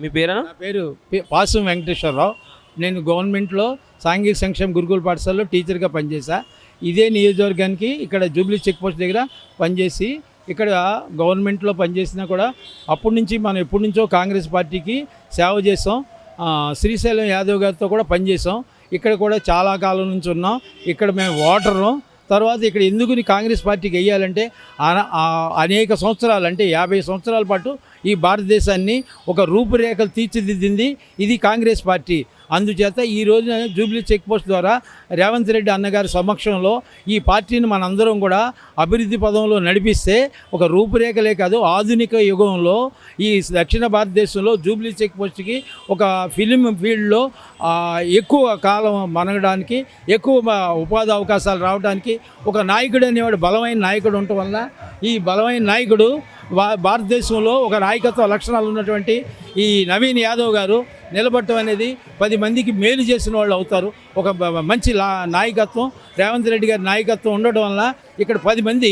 మీ పేరు నా పేరు పాసు పాసం వెంకటేశ్వరరావు. నేను గవర్నమెంట్లో సాంఘిక సంక్షేమ గురుకుల పాఠశాలలో టీచర్గా పనిచేశా. ఇదే నియోజకవర్గానికి ఇక్కడ జూబ్లీ చెక్ పోస్ట్ దగ్గర పనిచేసి ఇక్కడ గవర్నమెంట్లో పనిచేసినా కూడా అప్పటి నుంచి మనం ఎప్పటి నుంచో కాంగ్రెస్ పార్టీకి సేవ చేసాం శ్రీశైలం యాదవ్ గారితో కూడా పనిచేసాం ఇక్కడ కూడా చాలా కాలం నుంచి ఉన్నాం. ఇక్కడ మేము ఓటరు తర్వాత ఇక్కడ ఎందుకు కాంగ్రెస్ పార్టీకి వెయ్యాలంటే అనేక సంవత్సరాలు అంటే యాభై సంవత్సరాల పాటు ఈ భారతదేశాన్ని ఒక రూపురేఖలు తీర్చిదిద్దింది ఇది కాంగ్రెస్ పార్టీ. అందుచేత ఈ రోజున జూబ్లీ చెక్ పోస్ట్ ద్వారా రేవంత్ రెడ్డి అన్నగారి సమక్షంలో ఈ పార్టీని మనందరం కూడా అభివృద్ధి పదంలో నడిపిస్తే ఒక రూపురేఖలే కాదు ఆధునిక యుగంలో ఈ దక్షిణ భారతదేశంలో జూబ్లీ చెక్ పోస్ట్కి ఒక ఫిలిం ఫీల్డ్లో ఎక్కువ కాలం మనగడానికి ఎక్కువ ఉపాధి అవకాశాలు రావడానికి ఒక నాయకుడు అనేవాడు బలమైన నాయకుడు ఉండటం వల్ల ఈ బలమైన నాయకుడు భారతదేశంలో ఒక నాయకత్వ లక్షణాలు ఉన్నటువంటి ఈ నవీన్ యాదవ్ గారు నిలబడటం అనేది పది మందికి మేలు చేసిన వాళ్ళు అవుతారు. ఒక మంచి నాయకత్వం రేవంత్ రెడ్డి గారి నాయకత్వం ఉండడం వల్ల ఇక్కడ పది మంది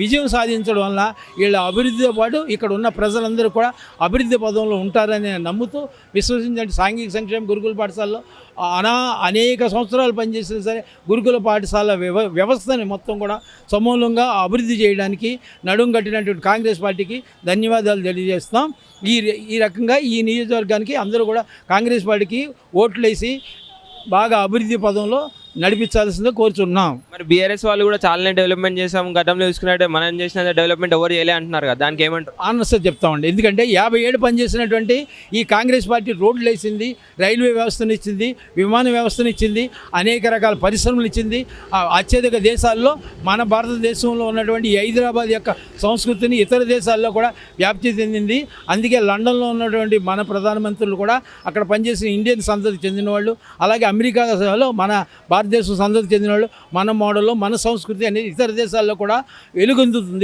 విజయం సాధించడం వల్ల వీళ్ళ అభివృద్ధితో పాటు ఇక్కడ ఉన్న ప్రజలందరూ కూడా అభివృద్ధి పదంలో ఉంటారని నమ్ముతూ విశ్వసించండి. సాంఘిక సంక్షేమ గురుకుల పాఠశాలలో అనా అనేక సంవత్సరాలు పనిచేసిన సరే గురుకుల పాఠశాల వ్యవ వ్యవస్థని మొత్తం కూడా సమూలంగా అభివృద్ధి చేయడానికి నడుం కట్టినటువంటి కాంగ్రెస్ పార్టీకి ధన్యవాదాలు తెలియజేస్తాం. ఈ ఈ రకంగా ఈ నియోజకవర్గానికి అందరూ కూడా కాంగ్రెస్ పార్టీకి ఓట్లేసి బాగా అభివృద్ధి పదంలో నడిపించాల్సిందే కోరుచున్నాం. మరి బీఆర్ఎస్ వాళ్ళు కూడా చాలానే డెవలప్మెంట్ చేసాం గతంలో చూసుకున్నట్టే మనం చేసిన డెవలప్మెంట్ ఎవరు చేయలే అంటున్నారు కదా. దానికి ఏమంటారు? ఆనర్స్ చెప్తామండి. ఎందుకంటే యాభై ఏడు పనిచేసినటువంటి ఈ కాంగ్రెస్ పార్టీ రోడ్లు వేసింది రైల్వే వ్యవస్థను ఇచ్చింది విమాన వ్యవస్థను ఇచ్చింది అనేక రకాల పరిశ్రమలు ఇచ్చింది. అత్యధిక దేశాల్లో మన భారతదేశంలో ఉన్నటువంటి హైదరాబాద్ యొక్క సంస్కృతిని ఇతర దేశాల్లో కూడా వ్యాప్తి చెందింది. అందుకే లండన్లో ఉన్నటువంటి మన ప్రధానమంత్రులు కూడా అక్కడ పనిచేసిన ఇండియన్ సంతతి చెందిన వాళ్ళు అలాగే అమెరికాలో మన భారతదేశం సందతి చెందిన వాళ్ళు మన మోడల్లో మన సంస్కృతి అనేది ఇతర దేశాల్లో కూడా వెలుగొందుతుంది.